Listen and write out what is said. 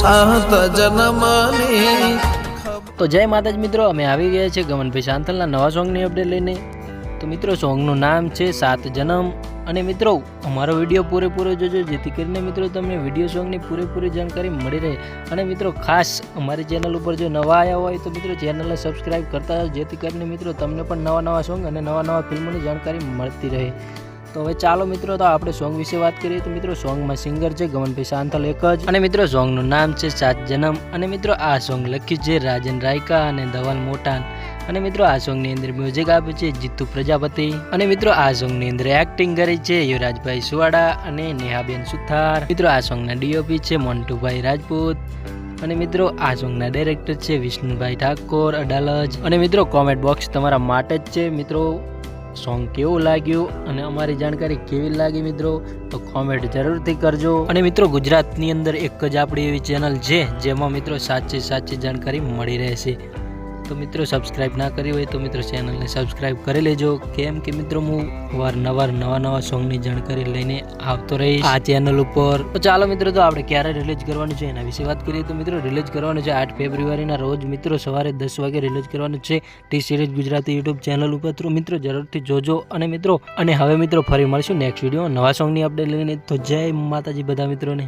સાત જન્મની તો જય માતાજી મિત્રો, અમે આવી ગયા છે ગમનભાઈ શાંતલના નવા સોંગની અપડેટ લઈને. તો મિત્રો, સોંગનું નામ છે સાત જન્મ. અને મિત્રો, અમારો વીડિયો પૂરેપૂરો જોજો, જેથી કરીને મિત્રો તમને વીડિયો સોંગની પૂરેપૂરી જાણકારી મળી રહે. અને મિત્રો, ખાસ અમારી ચેનલ ઉપર જો નવા આવ્યા હોય, તો મિત્રો ચેનલને સબસ્ક્રાઈબ કરતા જેથી કરીને મિત્રો તમને પણ નવા નવા સોંગ અને નવા નવા ફિલ્મોની જાણકારી મળતી રહે. તો હવે ચાલો મિત્રો, તો આપણે સોંગ વિશે વાત કરીએ. તો મિત્રો સોંગમાં સિંગર છે ગમનભાઈ શાંતલ એક જ. અને મિત્રો સોંગનું નામ છે સાત જન્મ. અને મિત્રો, આ સોંગ લખ્યું છે રાજન રાયકા અને ધવલ મોટાન. અને મિત્રો, આ સોંગની અંદર મ્યુઝિક આપ્યું છે જીતુ પ્રજાપતિ. અને મિત્રો, આ સોંગની અંદર એક્ટિંગ કરી છે યુવરાજભાઈ સુવાડા અને નેહાબેન સુથાર. મિત્રો, આ સોંગના ડીઓપી છે મોન્ટુભાઈ રાજપૂત. અને મિત્રો, આ સોંગના ડાયરેક્ટર છે વિષ્ણુભાઈ ઠાકોર અડાલજ. અને મિત્રો કોમેન્ટ બોક્સ તમારા માટે જ છે. મિત્રો સોંગ કેવું લાગ્યું અને અમારી જાણકારી કેવી લાગી મિત્રો, તો કોમેન્ટ જરૂરથી કરજો. અને મિત્રો, ગુજરાતની અંદર એક જ આપણી એવી ચેનલ છે, જેમાં મિત્રો સાચી સાચી જાણકારી મળી રહેશે. તો મિત્રો સબસ્ક્રાઇબ ના કરી હોય તો મિત્રો ચેનલને સબસ્ક્રાઇબ કરી લેજો. કેમ કે મિત્રો હું વારનવાર નવા નવા સોંગની જાણકારી લઈને આવતો રહીશ. આ ચેનલ ઉપર. તો ચાલો મિત્રો, તો આપણે ક્યારે રિલીઝ કરવાનું છે એના વિશે વાત કરીએ. તો મિત્રો રિલીઝ કરવાનું છે આઠ ફેબ્રુઆરીના રોજ મિત્રો સવારે દસ વાગે રિલીઝ કરવાનું છે T Series Gujarati YouTube channel ઉપર તો મિત્રો, જરૂરથી જોજો. અને મિત્રો, અને હવે મિત્રો, ફરી મળશું નેક્સ્ટ વીડિયો નવા સોંગની અપડેટ લઈને. તો જય માતાજી બધા મિત્રોને.